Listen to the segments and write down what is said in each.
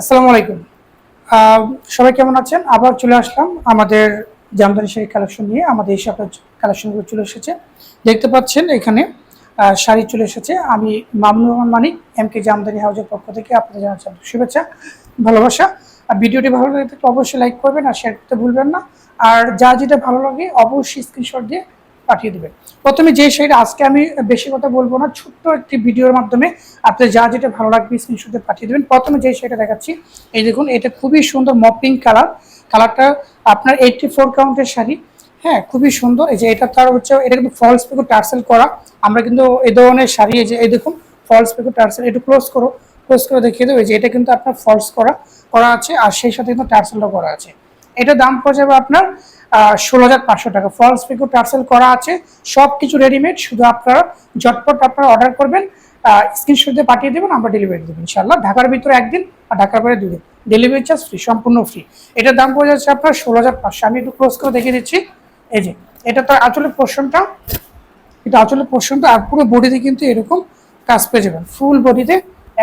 আসসালামু আলাইকুম। সবাই কেমন আছেন? আবার চলে আসলাম আমাদের জামদানি শাড়ি কালেকশন নিয়ে। আমাদের এই সপ্তাহ কালেকশনগুলো চলে এসেছে। দেখতে পাচ্ছেন এখানে শাড়ি চলে এসেছে। আমি মামুনুর রহমান মানিক এম কে জামদানি হাউজের পক্ষ থেকে আপনাদের জানাচ্ছি শুভেচ্ছা, ভালোবাসা। আর ভিডিওটি ভালো লাগে অবশ্যই লাইক করবেন আর শেয়ার করতে ভুলবেন না। আর যা যেটা ভালো লাগে অবশ্যই স্ক্রিনশট দিয়ে পাঠিয়ে দেবেন প্রথমে যে শাড়িটা আজকে আমি বেশি কথা বলব না, ছোট্ট একটি ভিডিওর মাধ্যমে আপনি যা যেটা ভালো লাগবে স্ক্রিনশটে পাঠিয়ে দেবেন। প্রথমে যে শাড়িটা দেখাচ্ছি, এই দেখুন, এটা খুবই সুন্দর মপিং কালার কালারটা আপনার এইটটি ফোর কাউন্টের শাড়ি। হ্যাঁ খুবই সুন্দর। এই যে এটা তার হচ্ছে, এটা কিন্তু ফলস পিকো টার্সেল করা। আমরা কিন্তু এই ধরনের শাড়ি, এই যে, এই দেখুন ফলস পিকো টার্সেল একটু ক্লোজ করো। ক্লোজ করে দেখিয়ে দেবো। যে এটা কিন্তু আপনার ফলস করা করা আছে। আর সেই সাথে কিন্তু টার্সেলটা করা আছে। এটা দাম পড়ে যাবে আপনার ষোলো হাজার পাঁচশো টাকা। ফলস পিকো টার্সেল করা আছে সব কিছু রেডিমেড শুধু আপনারা ঝটপট আপনারা অর্ডার করবেন স্ক্রিনশট দিয়ে পাঠিয়ে দেবেন, আমরা ডেলিভারি দেবো ইনশাল্লাহ ঢাকার ভিতরে একদিন আর ঢাকার বাইরে দুদিন। ডেলিভারি চার্জ ফ্রি সম্পূর্ণ ফ্রি এটার দাম পড়ে যাচ্ছে আপনার ষোলো হাজার পাঁচশো। আমি একটু ক্লোজ করে দেখিয়ে দিচ্ছি। এই যে, এটা তার আসলে পোর্শনটা এটা আসলে পোর্শনটা আর পুরো বডিতে কিন্তু এরকম কাজ পেয়ে যাবেন। ফুল বডিতে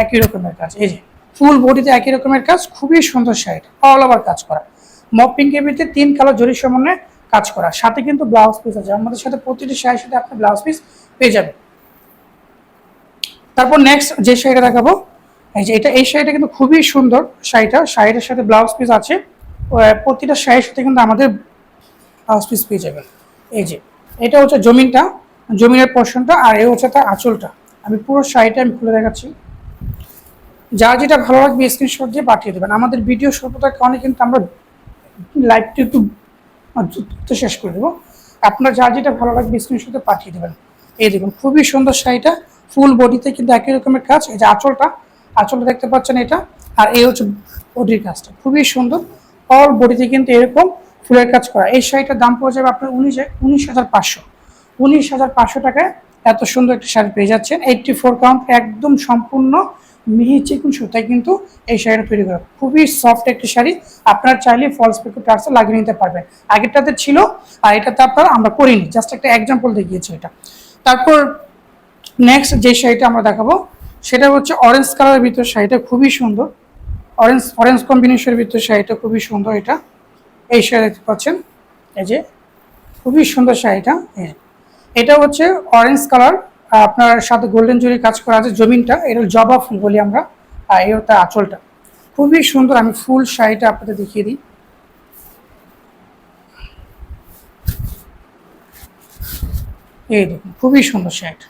একই রকমের কাজ। এই যে ফুল বডিতে একই রকমের কাজ, খুবই সুন্দর শাড়িটা অল ওভার কাজ করা। মপ পিঙ্কের ভিতরে তিন কালো জরির সমন্বয়ে কাজ করা। সাথে কিন্তু ব্লাউজ পিস আছে। আমাদের সাথে প্রতিটি শাড়ির সাথে আপনি ব্লাউজ পিস পেয়ে যাবেন। তারপর নেক্সট যে শাড়িটা দেখাবো, এই যে এটা, এই শাড়িটা কিন্তু খুবই সুন্দর শাড়িটা। শাড়িটার সাথে ব্লাউজ পিস আছে। প্রতিটা শাড়ির সাথে কিন্তু আমাদের ব্লাউজ পিস পেয়ে যাবেন। এই যে, এটা হচ্ছে জমিনটা। জমিনের পোর্শনটা আর এই হচ্ছে তার আঁচলটা। আমি পুরো শাড়িটা আমি খুলে দেখাচ্ছি। যার যেটা ভালো লাগবে স্ক্রিনশট দিয়ে পাঠিয়ে দেবেন। আমাদের ভিডিও স্বল্পতার কারণে কিন্তু আমরা লাইভটা একটু দ্রুত শেষ করে দেবো। আপনার যার যেটা ভালো লাগবে স্ক্রিনশটে পাঠিয়ে দেবেন। এই দেখুন, খুবই সুন্দর শাড়িটা ফুল বডিতে কিন্তু একই রকমের কাজ। এই যে আঁচলটা আঁচলটা দেখতে পাচ্ছেন এটা, আর এই হচ্ছে বডির কাজটা। খুবই সুন্দর অল বডিতে কিন্তু এরকম ফুলের কাজ করা। এই শাড়িটার দাম পড়ে যাবে আপনার উনিশ উনিশ হাজার পাঁচশো। উনিশ হাজার পাঁচশো টাকায় এত সুন্দর একটা শাড়ি পেয়ে যাচ্ছেন। এইটটি ফোর কাউন্ট একদম সম্পূর্ণ মিহি চিকুন সুতায় কিন্তু এই শাড়িটা তৈরি করা। খুবই সফট একটি শাড়ি। আপনার চাইলে ফলস পিকো টার্সে লাগিয়ে নিতে পারবেন। আগেরটাতে ছিল, আর এটাতে আপনার আমরা করিনি জাস্ট একটা এক্সাম্পল দেখিয়েছি এটা। তারপর নেক্সট যে শাড়িটা আমরা দেখাবো, সেটা হচ্ছে অরেঞ্জ কালারের ভিতর শাড়িটা খুবই সুন্দর। অরেঞ্জ অরেঞ্জ কম্বিনেশনের ভিতর শাড়িটা খুবই সুন্দর এটা। এই শাড়ি দেখতে পাচ্ছেন। এই যে, খুবই সুন্দর শাড়িটা। এই যে। এটা হচ্ছে অরেঞ্জ কালার আপনার সাথে গোল্ডেন জুরি কাজ করা আছে, জমিনটা এটা জবা ফুল বলি আমরা, আর এই হচ্ছে আঁচলটা। খুবই সুন্দর, আমি ফুল শাড়িটা আপনাদের দেখিয়ে দিই। এই দেখুন, খুবই সুন্দর শাড়িটা।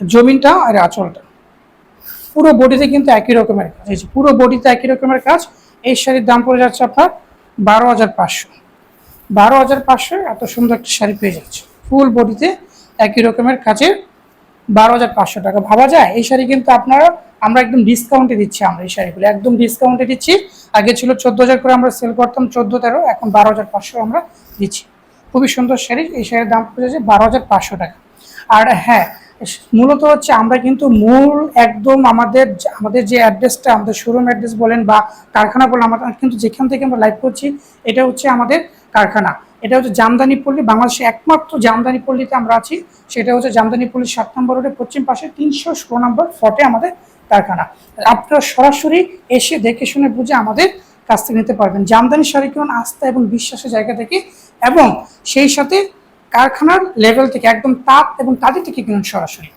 জমিনটা আর আঁচলটা। পুরো বডিতে কিন্তু একই রকমের কাজ। এই যে পুরো বডিতে একই রকমের কাজ, এই শাড়ির দাম পড়ে যাচ্ছে আপনার বারো হাজার পাঁচশো। বারো হাজার পাঁচশো এত সুন্দর একটা শাড়ি পেয়ে যাচ্ছে। ফুল বডিতে একই রকমের কাজের বারো হাজার পাঁচশো টাকা। ভাবা যায়? এই শাড়ি কিন্তু আপনারা, আমরা একদম ডিসকাউন্টে দিচ্ছি আমরা এই শাড়িগুলো, একদম ডিসকাউন্টে দিচ্ছি। আগে ছিল চোদ্দ হাজার করে আমরা সেল করতাম, চোদ্দ তেরো, এখন বারো হাজার পাঁচশো আমরা দিচ্ছি। খুবই সুন্দর শাড়ি, এই শাড়ির দাম পড়েছে বারো হাজার পাঁচশো টাকা। আর হ্যাঁ মূলত হচ্ছে আমরা কিন্তু মূল একদম আমাদের আমাদের যে অ্যাড্রেসটা, আমাদের শোরুম অ্যাড্রেস বলেন বা কারখানা বলেন, আমরা কিন্তু যেখান থেকে আমরা লাইভ করছি, এটা হচ্ছে আমাদের কারখানা। এটা হচ্ছে জামদানি পল্লী বাংলাদেশে একমাত্র জামদানি পল্লীতে আমরা আছি। সেটা হচ্ছে জামদানি পল্লী সাত নম্বর রোডের পশ্চিম পাশে তিনশো ষোলো নম্বর ফটে আমাদের কারখানা। আপনারা সরাসরি এসে দেখে শুনে বুঝে আমাদের কাছ থেকে নিতে পারবেন। জামদানি শাড়ি কেমন আস্থা এবং বিশ্বাসের জায়গা থেকে এবং সেই সাথে কারখানার লেভেল থেকে একদম তাঁত এবং তাঁতি থেকে কিনুন সরাসরি।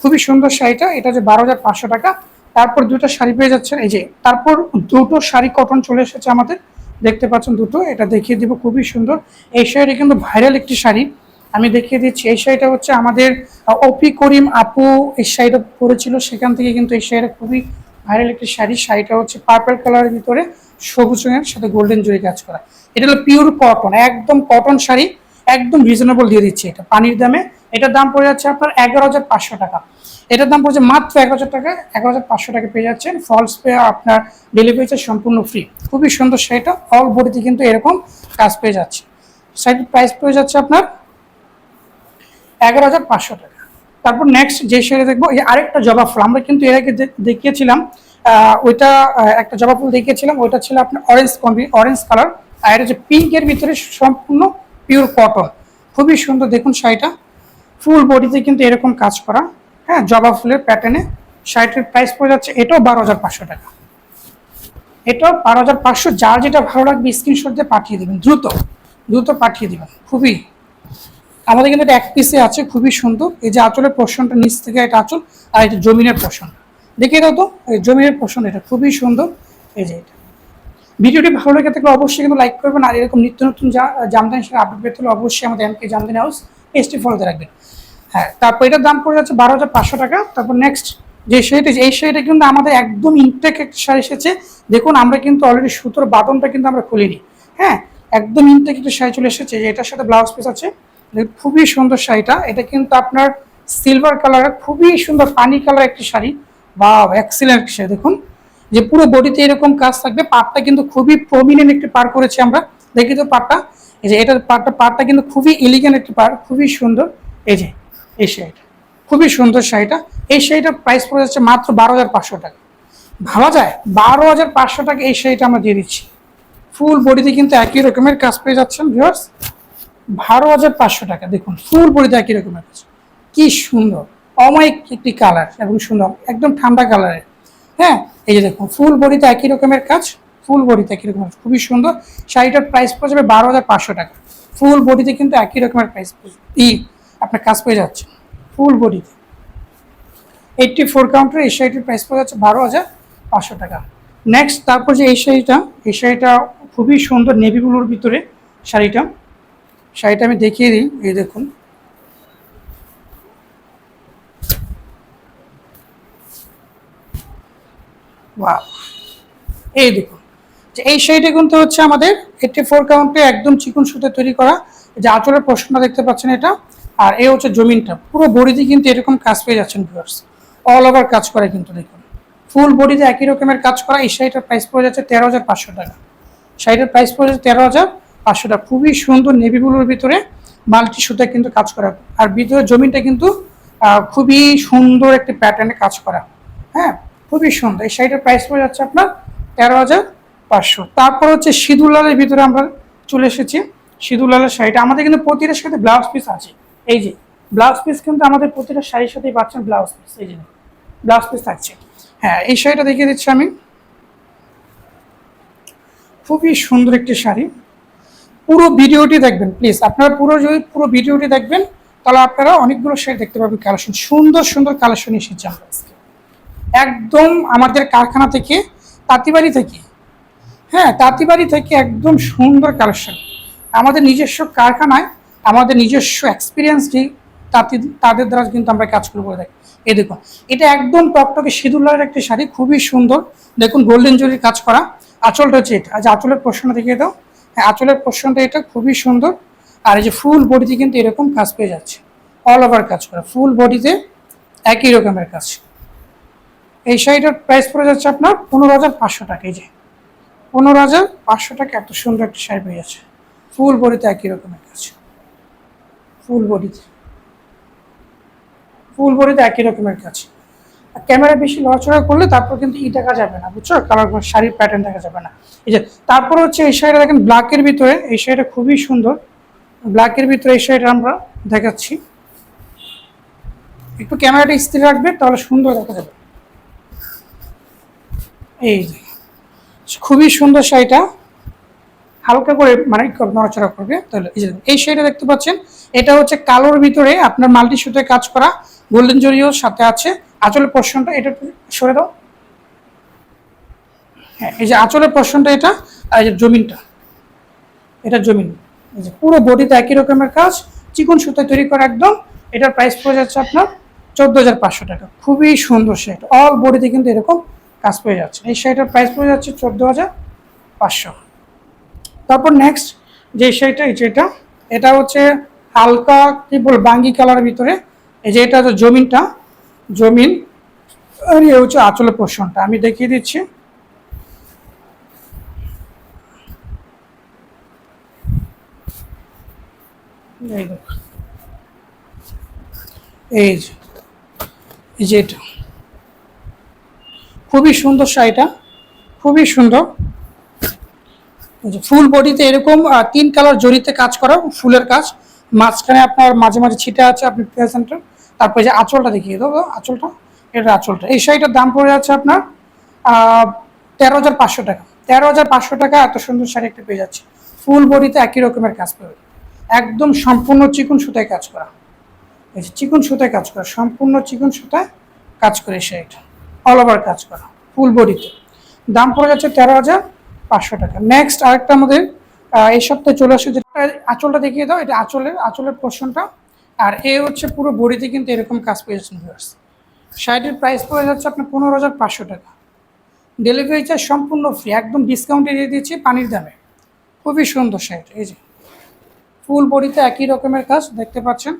খুবই সুন্দর শাড়িটা, এটা হচ্ছে বারো হাজার পাঁচশো টাকা। তারপর দুটো শাড়ি পেয়ে যাচ্ছেন, এই যে, তারপর দুটো শাড়ি কটন চলে এসেছে আমাদের। দেখতে পাচ্ছেন দুটো, এটা দেখিয়ে দিব, খুবই সুন্দর। এই শাড়িটা কিন্তু ভাইরাল একটি শাড়ি। আমি দেখিয়ে দিচ্ছি, এই শাড়িটা হচ্ছে আমাদের অপি করিম আপু, এই শাড়িটা পরেছিল, সেখান থেকে কিন্তু এই শাড়িটা খুবই ভাইরাল একটি শাড়ি। শাড়িটা হচ্ছে পার্পল কালারের ভিতরে সবুজ রঙের, সাথে গোল্ডেন জরি কাজ করা। এটা হলো পিওর কটন একদম কটন শাড়ি, একদম রিজনেবল দিয়ে দিচ্ছে এটা, পানির দামে। এটার দাম পড়ে যাচ্ছে আপনার এগারো হাজার পাঁচশো টাকা। এটার দাম পড়ছে মাত্র এক হাজার টাকা এগারো হাজার পাঁচশো টাকা পেয়ে যাচ্ছেন। ফলস পে আপনার ডেলিভারি চার্জ সম্পূর্ণ ফ্রি খুবই সুন্দর শাড়িটা অল বডিতে কিন্তু এরকম কাজ পেয়ে যাচ্ছে। শাড়ির প্রাইস পেয়ে যাচ্ছে আপনার এগারো হাজার পাঁচশো টাকা। তারপর নেক্সট যে শাড়ি দেখব, এই আরেকটা জবা ফুল। আমরা কিন্তু এর আগে দেখিয়েছিলাম ওইটা একটা জবা ফুল দেখিয়েছিলাম, ওইটা ছিল আপনার অরেঞ্জ কম্বি অরেঞ্জ কালার আর এটা হচ্ছে পিঙ্কের ভিতরে সম্পূর্ণ পিওর কটন খুবই সুন্দর দেখুন শাড়িটা। ফুল বডিতে কিন্তু এরকম কাজ করা। হ্যাঁ জবা ফুলের প্যাটার্নে শাড়িটির প্রাইস পড়ে যাচ্ছে, এটাও বারো হাজার পাঁচশো টাকা। এটাও বারো হাজার পাঁচশো, যার যেটা ভালো লাগবে স্ক্রিনশট দিয়ে পাঠিয়ে দেবেন, দ্রুত দ্রুত পাঠিয়ে দেবেন, খুবই। আমাদের কিন্তু এটা এক পিসে আছে, খুবই সুন্দর। এই যে আঁচলের পোর্শনটা নিচ থেকে এটা আঁচল, আর এটা জমিনের পোর্শন দেখে দাও তো, এই জমিনের পোর্শন এটা খুবই সুন্দর। এই যে এটা। ভিডিওটি ভালো লেগে থাকলে অবশ্যই কিন্তু লাইক করবেন, আর এরকম নিত্য নতুন যা জামদানি সেটা আপডেট পেতে হলে অবশ্যই আমাদের এমকে জামদানি হাউস পেজটি ফলোতে রাখবেন। হ্যাঁ তারপর এটার দাম পড়ে যাচ্ছে বারো হাজার পাঁচশো টাকা। তারপর নেক্সট যে শাড়িটা এই শাড়িটা কিন্তু আমাদের একদম ইনটেক শাড়ি এসেছে। দেখুন, আমরা কিন্তু অলরেডি সুতোর বাদনটা কিন্তু আমরা খুলিনি। হ্যাঁ একদম ইনটেক একটা শাড়ি চলে এসেছে। এটার সাথে ব্লাউজ পিস আছে। খুবই সুন্দর শাড়িটা এটা। কিন্তু আপনার সিলভার কালারের খুবই সুন্দর পানি কালার একটি শাড়ি। বা এক্সিলেন্ট শাড়ি, দেখুন। যে পুরো বডিতে এরকম কাজ থাকবে। পাটটা কিন্তু খুবই প্রমিনেন্ট একটি পার করেছি আমরা। দেখি তো পাটটা? এই যে এটার পাটটা পাটটা কিন্তু খুবই এলিগেন্ট একটি পার, খুবই সুন্দর। এই যে এই শাড়িটা। খুবই সুন্দর শাড়িটা। এই শাড়িটার প্রাইস পড়ে যাচ্ছে মাত্র বারো হাজার পাঁচশো টাকা। ভাবা যায়, বারো হাজার পাঁচশো টাকা এই শাড়িটা আমরা দিয়ে দিচ্ছি। ফুল বডিতে কিন্তু একই রকমের কাজ পেয়ে যাচ্ছেন ভিউয়ার্স বারো হাজার পাঁচশো টাকা, দেখুন ফুল বডিতে একই রকমের কাজ। কি সুন্দর, অমায়িক একটি কালার এবং সুন্দর, একদম ঠান্ডা কালারের হ্যাঁ এই যে দেখুন ফুল বডিতে একই রকমের কাজ ফুল বডিতে একই রকমের। খুবই সুন্দর। শাড়িটার প্রাইস পড়ে যাবে বারো হাজার পাঁচশো টাকা। ফুল বডিতে কিন্তু একই রকমের প্রাইস ই আপনার কাজ পেয়ে যাচ্ছে। ফুল বডিতে এইটটি ফোর কাউন্টার এই শাড়িটির প্রাইস পড়ে যাচ্ছে বারো হাজার পাঁচশো টাকা। নেক্সট তারপর যে এই শাড়িটা এই শাড়িটা খুবই সুন্দর নেভি ব্লুর ভিতরে শাড়িটা। শাড়িটা আমি দেখিয়ে দিই, এই দেখুন. এই দেখুন, যে এই শাড়িটা কিন্তু হচ্ছে আমাদের এইটটি ফোর কাউন্টে একদম চিকন সুতে তৈরি করা। যে আঁচলের পোর্শনটা দেখতে পাচ্ছেন এটা আর এই হচ্ছে জমিনটা। পুরো বডিতে কিন্তু এরকম কাজ পেয়ে যাচ্ছেন ভিউয়ার্স অল ওভার কাজ করে কিন্তু দেখুন। ফুল বডিতে একই রকমের কাজ করা, এই শাড়িটার প্রাইস পড়ে যাচ্ছে তেরো হাজার পাঁচশো টাকা। শাড়িটার প্রাইস পড়ে যাচ্ছে তেরো হাজার পাঁচশো টাকা। খুবই সুন্দর নেভি ব্লুর ভিতরে মাল্টি সুতা কিন্তু কাজ করা। আর ভিতরে জমিনটা কিন্তু খুবই সুন্দর একটি প্যাটার্নে কাজ করা। হ্যাঁ খুবই সুন্দর। এই শাড়িটার প্রাইস পড়ে যাচ্ছে আপনার তেরো হাজার পাঁচশো। তারপর হচ্ছে সিঁদুরলালের ভিতরে আমরা চলে এসেছি। সিঁদুর সিঁদুরলালের শাড়িটা। আমাদের কিন্তু প্রতিটার সাথে ব্লাউজ পিস আছে। এই যে ব্লাউজ পিস কিন্তু আমাদের প্রতিটা শাড়ির সাথেই পাচ্ছেন ব্লাউজ পিস এই যে ব্লাউজ পিস থাকছে। হ্যাঁ এই শাড়িটা দেখিয়ে দিচ্ছি আমি। খুবই সুন্দর একটি শাড়ি। পুরো ভিডিওটি দেখবেন প্লিজ আপনারা পুরো যদি পুরো ভিডিওটি দেখবেন, তাহলে আপনারা অনেকগুলো শাড়ি দেখতে পাবেন কালেকশন সুন্দর সুন্দর কালেকশন এসেছে আমরা আজকে। একদম আমাদের কারখানা থেকে, তাঁতিবাড়ি থেকে। হ্যাঁ তাঁতিবাড়ি থেকে একদম সুন্দর কালেকশন আমাদের নিজস্ব কারখানায় আমাদের নিজস্ব এক্সপিরিয়েন্স যে তাঁতি, তাদের দ্বারা কিন্তু আমরা কাজ করে থাকি। এই দেখুন, এটা একদম টকটকে সিঁদুরের একটি শাড়ি, খুবই সুন্দর। দেখুন গোল্ডেন জরির কাজ করা। আঁচলটা হচ্ছে এটা। আজ আঁচলের পোর্শনটা দেখিয়ে দাও। হ্যাঁ আঁচলের পোর্শনটা এটা খুবই সুন্দর। আর এই যে ফুল বডিতে কিন্তু এরকম কাজ পেয়ে যাচ্ছে। অল ওভার কাজ করা। ফুল বডিতে একই রকমের কাজ। এই শাড়িটার প্রাইস পড়ে যাচ্ছে আপনার পনেরো হাজার পাঁচশো টাকা। এই যে পনেরো হাজার পাঁচশো টাকা এত সুন্দর একটা শাড়ি পেয়ে যাচ্ছে। ফুল বডিতে একই রকমের কাজ। ফুল ফুল বডিতে একই রকমের কাজ। আর ক্যামেরা বেশি লড়াচড়া করলে তারপর কিন্তু ই দেখা যাবে না, বুঝছ? কালার শাড়ির প্যাটার্ন দেখা যাবে না। এই যে, তারপর হচ্ছে এই শাড়িটা দেখেন ব্ল্যাকের ভিতরে, এই শাড়িটা খুবই সুন্দর। ব্ল্যাকের ভিতরে এই শাড়িটা আমরা দেখাচ্ছি। একটু ক্যামেরাটা স্থির রাখবে, তাহলে সুন্দর দেখা যাবে। এই খুবই সুন্দর শাড়িটা। হালকা করে মানে নড়াচড়া করবে, তাহলে এই এই শাড়িটা দেখতে পাচ্ছেন, এটা হচ্ছে কালোর ভিতরে আপনার মাল্টি সুতে কাজ করা গোল্ডেন জরিও সাথে আছে। আঁচলের পোর্শনটা এটা সরে দাও। হ্যাঁ এই যে আঁচলের পোর্শনটা এটা এই যে জমিনটা, এটা জমিন। এই যে পুরো বডিতে একই রকমের কাজ, চিকন সুতায় তৈরি করা একদম। এটার প্রাইস পড়ে যাচ্ছে আপনার চোদ্দ হাজার পাঁচশো টাকা। খুবই সুন্দর শাড়ি অল বডিতে কিন্তু এরকম কাজ পেয়ে যাচ্ছে। এই শাড়িটার প্রাইস পড়ে যাচ্ছে চোদ্দ হাজার পাঁচশো। তারপর নেক্সট যে এই যেটা এটা হচ্ছে হালকা কি বল বাঙ্গি কালারের ভিতরে, এই যে এটা হচ্ছে জমিনটা, জমিন, আর এ হচ্ছে আঁচলের পোর্শনটা আমি দেখিয়ে দিচ্ছি। এই যে এটা। খুবই সুন্দর শাড়িটা, খুবই সুন্দর। ফুল বডিতে এরকম তিন কালার জড়িতে কাজ করা, ফুলের কাজ। মাঝখানে আপনার মাঝে মাঝে ছিটে আছে, আপনি প্রেজেন্টের তারপরে যে আঁচলটা দেখিয়ে দেবো আঁচলটা। এটা আঁচলটা। এই শাড়িটার দাম পড়ে যাচ্ছে আপনার তেরো হাজার পাঁচশো টাকা। তেরো হাজার পাঁচশো টাকা এত সুন্দর শাড়ি একটা পেয়ে যাচ্ছে। ফুল বডিতে একই রকমের কাজ পাবে। একদম সম্পূর্ণ চিকন সুতায় কাজ করা। এই যে চিকন সুতায় কাজ করা, সম্পূর্ণ চিকন সুতায় কাজ করে শাড়িটা। অল ওভার কাজ করা, ফুল বডিতে। দাম পড়ে যাচ্ছে তেরো হাজার। পাঁচশো টাকা। নেক্সট আরেকটা আমাদের এই সপ্তাহে চলে আসছে যেটা আঁচলটা দেখিয়ে দাও, এটা আঁচলের আঁচলের পোর্শনটা আর এ হচ্ছে পুরো বডিতে কিন্তু এরকম কাজ পেয়েছেন ভিউয়ার্স শাড়িটির প্রাইস পড়ে যাচ্ছে আপনার পনেরো হাজার পাঁচশো টাকা। ডেলিভারি চার্জ সম্পূর্ণ ফ্রি একদম ডিসকাউন্টে দিয়ে দিচ্ছি পানির দামে। খুবই সুন্দর শাড়িটা, এই যে। ফুল বডিতে একই রকমের কাজ, দেখতে পাচ্ছেন।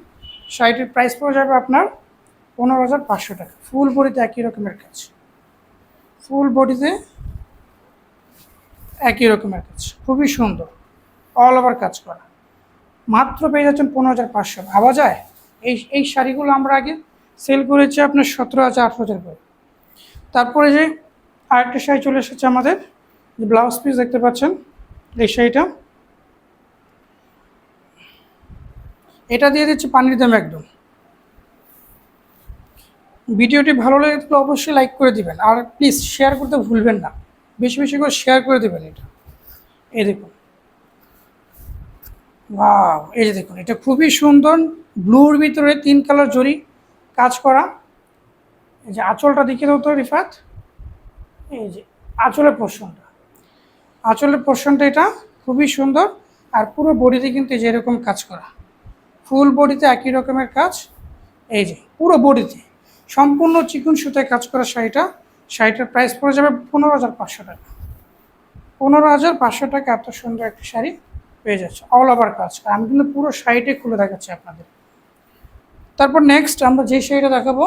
শাড়িটির প্রাইস পড়ে যাবে আপনার পনেরো হাজার পাঁচশো টাকা। ফুল বডিতে একই রকমের কাজ। ফুল বডিতে একই রকমের কাজ খুবই সুন্দর। অল ওভার কাজ করা। মাত্র পেয়ে যাচ্ছেন পনেরো হাজার পাঁচশো। ভাবা যায়? এই এই শাড়িগুলো আমরা আগে সেল করেছি আপনার সতেরো হাজার আঠেরো হাজার করে। তারপরে যে আরেকটা শাড়ি চলে এসেছে আমাদের, যে ব্লাউজ পিস দেখতে পাচ্ছেন, এই শাড়িটা। এটা দিয়ে দিচ্ছি পানির দাম একদম। ভিডিওটি ভালো লেগে থাকলে অবশ্যই লাইক করে দিবেন। আর প্লিজ শেয়ার করতে ভুলবেন না। বেশি বেশি করে শেয়ার করে দেবেন এটা। এই দেখুন। ওয়াও এই যে দেখুন, এটা খুবই সুন্দর ব্লুর ভিতরে তিন কালার জরি কাজ করা। এই যে আঁচলটা দেখিয়ে দাও তো, রিফাত। এই যে আঁচলের পোর্শনটা আঁচলের পোর্শনটা এটা খুবই সুন্দর আর পুরো বডিতে কিন্তু এই যে এরকম কাজ করা। ফুল বডিতে একই রকমের কাজ। এই যে পুরো বডিতে সম্পূর্ণ চিকন সুতায় কাজ করা শাড়িটা শাড়িটার প্রাইস পড়ে যাবে পনেরো হাজার পাঁচশো টাকা। পনেরো হাজার পাঁচশো টাকা এত সুন্দর একটা শাড়ি পেয়ে যাচ্ছে অল ওভার কাজ আমি কিন্তু পুরো শাড়িটাই খুলে দেখাচ্ছি আপনাদের। তারপর নেক্সট আমরা যে শাড়িটা দেখাবো,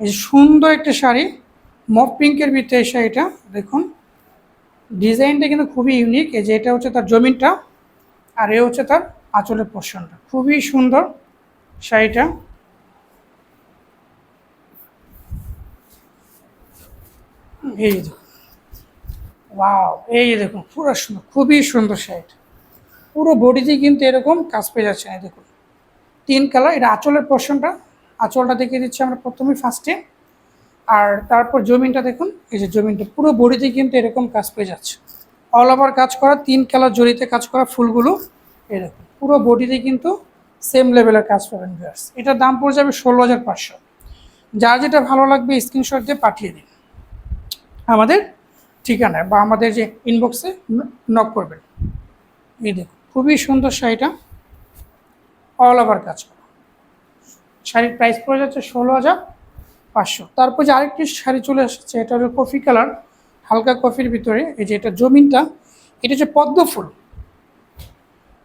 এই যে সুন্দর একটা শাড়ি, মফ পিঙ্কের ভিতরে এই শাড়িটা, দেখুন। ডিজাইনটা কিন্তু খুবই ইউনিক এই যে এটা হচ্ছে তার জমিনটা, আর এ হচ্ছে তার আঁচলের পোর্শনটা খুবই সুন্দর শাড়িটা। এই দেখুন। ওয়াও এই যে দেখুন, পুরো সুন্দর, খুবই সুন্দর শাড়িটা। পুরো বডিতে কিন্তু এরকম কাজ পেয়ে যাচ্ছে, এই দেখুন। তিন কালার, এটা আঁচলের পোর্শনটা আঁচলটা দেখিয়ে দিচ্ছি আমরা প্রথমেই ফার্স্টে আর তারপর জমিনটা দেখুন, এই যে জমিনটা, পুরো বডিতে কিন্তু এরকম কাজ পেয়ে যাচ্ছে। অল ওভার কাজ করা, তিন কালার জড়িতে কাজ করা ফুলগুলো দেখুন। পুরো বডিতে কিন্তু সেম লেভেলের কাজ পাবেন ভিউয়ার্স এটার দাম পড়ে যাবে ষোলো হাজার পাঁচশো। যার যেটা ভালো লাগবে স্ক্রিনশট দিয়ে পাঠিয়ে দিন। আমাদের ঠিকানায় বা আমাদের যে ইনবক্সে নক করবেন। এই দেখুন, খুবই সুন্দর শাড়িটা অল ওভার কাজ করা। শাড়ির প্রাইস পড়ে যাচ্ছে ষোলো হাজার পাঁচশো। তারপর যে আরেকটি শাড়ি চলে এসেছে এটা হলো কফি কালার হালকা কফির ভিতরে, এই যে এটা জমিনটা, এটা হচ্ছে পদ্ম ফুল।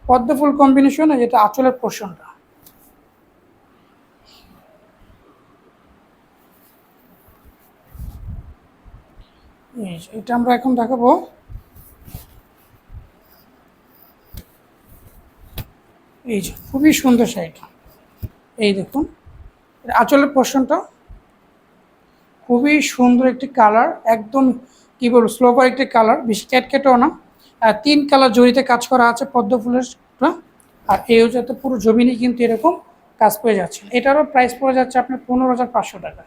পদ্ম ফুল কম্বিনেশন যেটা আঁচলের পোর্শনটা এটা আমরা এখন দেখাবো। এই যে, খুবই সুন্দর শাড়িটা এই দেখুন আঁচলের পোর্শনটা খুবই সুন্দর একটি কালার একদম কি বলব স্লোভার একটি কালার বেশি ক্যাটকেটেও না। আর তিন কালার জড়িতে কাজ করা আছে পদ্ম ফুলের। আর এই হচ্ছে পুরো জমিনে কিন্তু এরকম কাজ পেয়ে যাচ্ছে। এটারও প্রাইস পড়ে যাচ্ছে আপনার পনেরো হাজার পাঁচশো টাকা।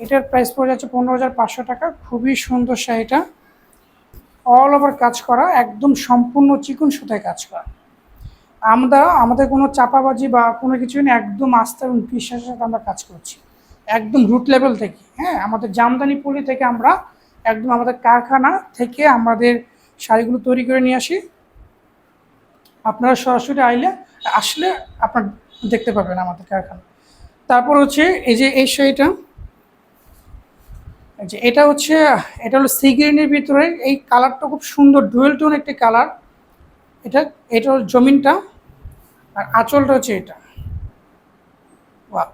এটার প্রাইস পড়ে যাচ্ছে পনেরো হাজার পাঁচশো টাকা। খুবই সুন্দর শাড়িটা। অল ওভার কাজ করা, একদম সম্পূর্ণ চিকন সুতায় কাজ করা। আমরা, আমাদের কোনো চাপাবাজি বা কোনো কিছু নেই একদম আস্থা এবং বিশ্বাসের সাথে আমরা কাজ করছি। একদম রুট লেভেল থেকে হ্যাঁ? আমাদের জামদানি পল্লী থেকে আমরা একদম আমাদের কারখানা থেকে আমাদের শাড়িগুলো তৈরি করে নিয়ে আসি। আপনারা সরাসরি আইলে, আসলে আপনার দেখতে পাবেন আমাদের কারখানা। তারপর হচ্ছে এই যে এই শাড়িটা। যে এটা হচ্ছে, এটা হলো সি গ্রিনের ভিতরে। এই কালারটা খুব সুন্দর, ডুয়েল টোন একটি কালার। এটা এটা হলো জমিনটা, আর আঁচলটা হচ্ছে এটা। বাহ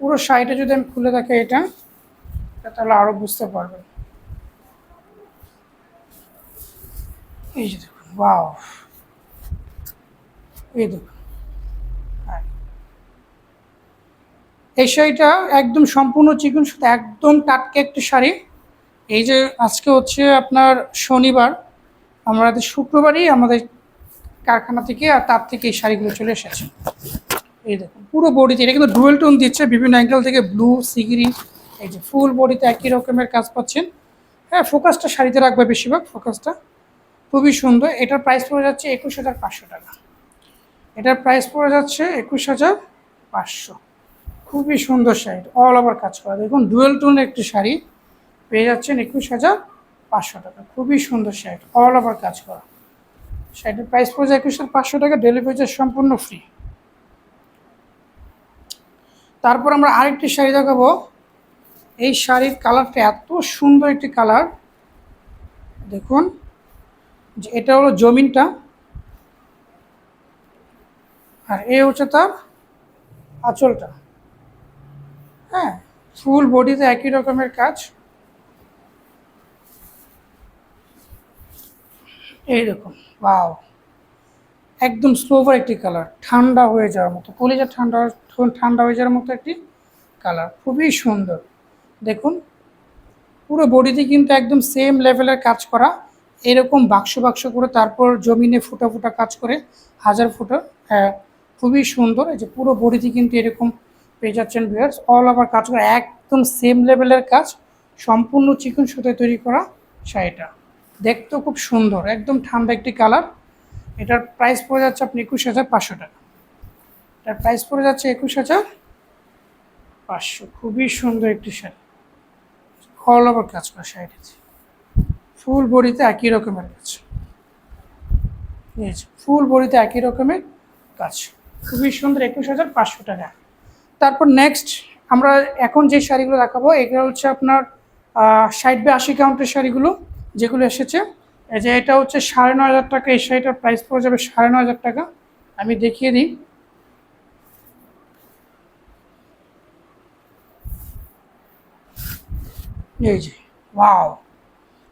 পুরো শাড়িটা যদি আমি খুলে থাকি এটা তাহলে আরও বুঝতে পারবেন এই যে দেখুন বাও এই দেখুন হ্যাঁ। এই শাড়িটা একদম সম্পূর্ণ চিকন সুতো, একদম টাটকে একটা শাড়ি। এই যে আজকে হচ্ছে আপনার শনিবার আমাদের শুক্রবারই আমাদের কারখানা থেকে আর তার থেকে এই শাড়িগুলো চলে এসেছে। এই দেখুন, পুরো বডিতে, এটা কিন্তু ডুয়েল টোন দিচ্ছে, বিভিন্ন অ্যাঙ্গেল থেকে ব্লু সিগরি এই যে ফুল বডিতে একই রকমের কাজ পাচ্ছেন। হ্যাঁ ফোকাসটা শাড়িতে রাখবে বেশিরভাগ ফোকাসটা খুবই সুন্দর, এটার প্রাইস পড়ে যাচ্ছে একুশ হাজার পাঁচশো টাকা। এটার প্রাইস পড়ে যাচ্ছে একুশ হাজার পাঁচশো। খুবই সুন্দর শাড়ি অল ওভার কাজ করা। দেখুন ডুয়েল টোন একটি শাড়ি পেয়ে যাচ্ছেন একুশ হাজার পাঁচশো টাকা। খুবই সুন্দর শাড়ি অল ওভার কাজ করা। শাড়িটির প্রাইস পড়ে যায় একুশ হাজার পাঁচশো টাকা ডেলিভারি চার্জ সম্পূর্ণ ফ্রি তারপর আমরা আরেকটি শাড়ি দেখাবো। এই শাড়ির কালারটা এত সুন্দর একটি কালার। দেখুন, যে এটা হলো জমিনটা। আর এ হচ্ছে তার আঁচলটা। হ্যাঁ ফুল বডিতে একই রকমের কাজ। এই দেখুন বাও একদম স্লোভার একটি কালার ঠান্ডা হয়ে যাওয়ার মতো, কলিজা ঠান্ডা ঠান্ডা হয়ে যাওয়ার মতো একটি কালার খুবই সুন্দর। দেখুন, পুরো বডিতে কিন্তু একদম সেম লেভেলের কাজ করা, এরকম বাক্স বাক্স করে তারপর জমিনে ফুটা ফুটা কাজ করে, হাজার ফুটা হ্যাঁ খুবই সুন্দর, এই যে পুরো বডিতে কিন্তু এরকম পেয়ে যাচ্ছেন ভিয়ার্স অল ওভার কাজ করা, একদম সেম লেভেলের কাজ, সম্পূর্ণ চিকন সুতায় তৈরি করা শাড়িটা। দেখতেও খুব সুন্দর, একদম ঠান্ডা একটি কালার এটার প্রাইস পড়ে যাচ্ছে আপনি একুশ হাজার পাঁচশো টাকা। এটার প্রাইস পড়ে যাচ্ছে একুশ হাজার পাঁচশো। খুবই সুন্দর একটি শাড়ি। অল ওভার কাজ করা শাড়িটি। ফুল বডিতে একই রকমের কাজ। ফুল বডিতে একই রকমের কাজ। খুবই সুন্দর একুশ হাজার পাঁচশো টাকা। তারপর নেক্সট আমরা এখন যে শাড়িগুলো দেখাবো, এগুলো হচ্ছে আপনার ষাট বা আশি কাউন্টের শাড়িগুলো, যেগুলো এসেছে। এই যে এটা হচ্ছে সাড়ে নয় হাজার টাকা, এই শাড়িটার প্রাইস পড়ে যাবে সাড়ে নয় হাজার টাকা। আমি দেখিয়ে দিই। এই যে ওয়াও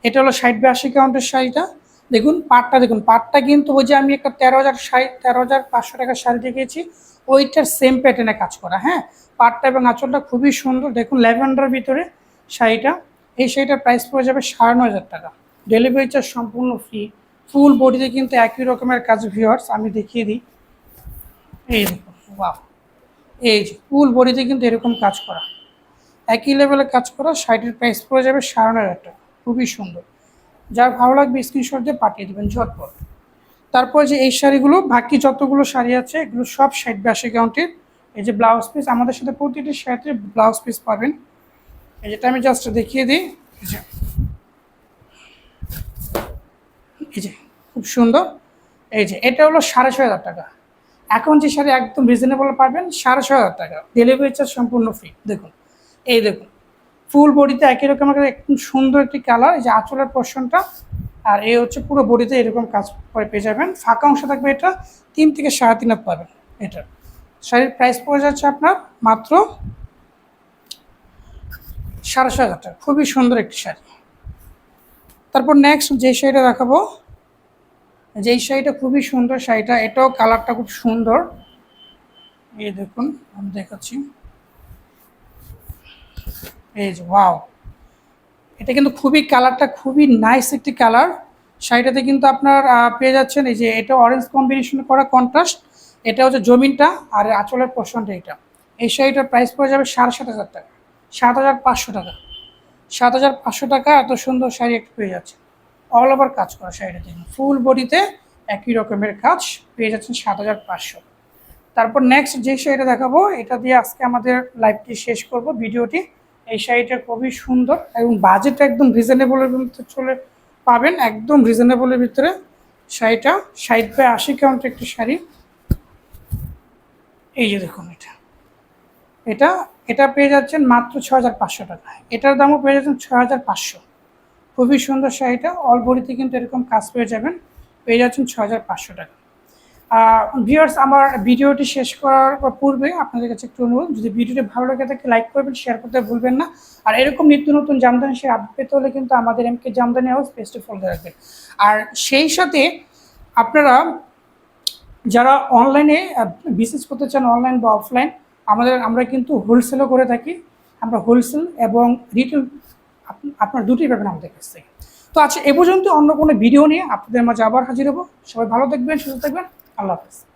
এটা হলো ষাট বা আশি কাউন্টের শাড়িটা। দেখুন, পাটটা দেখুন, পাটটা কিন্তু ওই যে আমি একটা তেরো হাজার শাড়ি তেরো হাজার পাঁচশো টাকার শাড়ি দেখিয়েছি। ওইটার সেম প্যাটার্নে কাজ করা হ্যাঁ? পাটটা এবং আঁচলটা খুবই সুন্দর। দেখুন, ল্যাভেন্ডার ভিতরে শাড়িটা, এই শাড়িটার প্রাইস পড়ে যাবে সাড়ে নয় হাজার টাকা। ডেলিভারি চার্জ সম্পূর্ণ ফ্রি ফুল বডিতে কিন্তু একই রকমের কাজ ভিওয়ার্স আমি দেখিয়ে দিই। এই দেখুন বাহ এই যে ফুল বডিতে কিন্তু এরকম কাজ করা। একই লেভেলে কাজ করা, শাড়িটির প্রাইস পড়ে যাবে সাড়ে নয় হাজার টাকা। খুবই সুন্দর। যার ভালো লাগবে স্ক্রিনশট দিয়ে পাঠিয়ে দেবেন, ঝটপট। তারপর যে এই শাড়িগুলো, বাকি যতগুলো শাড়ি আছে, এগুলো সব ষাট বাসি কাউন্টের এই যে ব্লাউজ পিস, আমাদের সাথে প্রতিটি শাড়িতে ব্লাউজ পিস পাবেন। এই যেটা আমি জাস্ট দেখিয়ে দিই, এই যে। খুব সুন্দর। এই যে, এটা হলো সাড়ে ছয় হাজার টাকা। এখন যে শাড়ি একদম রিজনেবল পাবেন, সাড়ে ছয় হাজার টাকা। ডেলিভারি চার্জ সম্পূর্ণ ফ্রি দেখুন, এই দেখুন। ফুল বডিতে একই রকম, একদম সুন্দর একটি কালার এই যে আঁচলের পোর্শনটা আর এই হচ্ছে পুরো বডিতে এরকম কাজ করে পেয়ে যাবেন। ফাঁকা অংশ থাকবে এটা তিন থেকে সাড়ে তিন হাত পাবেন এটার শাড়ির প্রাইস পড়ে যাচ্ছে আপনার মাত্র সাড়ে ছয় হাজার টাকা। খুবই সুন্দর একটি শাড়ি। তারপর নেক্সট যে শাড়িটা দেখাবো যেই শাড়িটা খুবই সুন্দর শাড়িটা, এটাও কালারটা খুব সুন্দর। এই দেখুন, আমি দেখাচ্ছি। এই যে ওয়াও এটা কিন্তু খুবই কালারটা খুবই নাইস একটি কালার। শাড়িটাতে কিন্তু আপনার পেয়ে যাচ্ছেন এই যে এটা অরেঞ্জ কম্বিনেশন করা কন্ট্রাস্ট এটা হচ্ছে জমিনটা আর আঁচলের পোর্শনটা এটা। এই শাড়িটার প্রাইস পড়ে যাবে সাড়ে সাত হাজার টাকা, সাত হাজার পাঁচশো টাকা। সাত হাজার পাঁচশো টাকা এত সুন্দর শাড়ি একটা পেয়ে যাচ্ছে অল ওভার কাজ করা শাড়িটা দেখুন ফুল বডিতে একই রকমের কাজ, পেয়ে যাচ্ছেন সাত হাজার পাঁচশো। তারপর নেক্সট যে শাড়িটা দেখাবো, এটা দিয়ে আজকে আমাদের লাইভটি শেষ করব ভিডিওটি এই শাড়িটা খুবই সুন্দর এবং বাজেট একদম রিজনেবলের ভিতরে চলে পাবেন, একদম রিজনেবলের ভিতরে শাড়িটা। ষাট বাই আশি কাউন্ট একটি শাড়ি। এই যে দেখুন এটা। এটা এটা পেয়ে যাচ্ছেন মাত্র ছ হাজার পাঁচশো টাকা। এটার দামও পেয়ে যাচ্ছেন ছ হাজার পাঁচশো। খুবই সুন্দর শাড়িটা। অল কিন্তু এরকম কাজ পেয়ে যাবেন। পেয়ে যাচ্ছেন ছ হাজার পাঁচশো টাকা। ভিউয়ার্স আমার ভিডিওটি শেষ করার পূর্বে আপনাদের কাছে একটু অনুরোধ, যদি ভিডিওটি ভালো লাগে থাকে লাইক করবেন শেয়ার করতে ভুলবেন না। আর এরকম নিত্য নতুন জামদানি সে আপডেট পেতে হলে কিন্তু আমাদের এমকে জামদানি হাউস পেজটি ফলো রাখবেন। আর সেই সাথে আপনারা যারা অনলাইনে বিজনেস করতে চান অনলাইন বা অফলাইন আমাদের, আমরা কিন্তু হোলসেলও করে থাকি। আমরা হোলসেল এবং রিটেল আপনার দুটোই পাবেন আমাদের কাছ থেকে। তো আচ্ছা এ পর্যন্ত অন্য কোনো ভিডিও নিয়ে আপনাদের মাঝে আবার হাজির হব। সবাই ভালো থাকবেন, সুস্থ থাকবেন। আল্লাহ হাফেজ।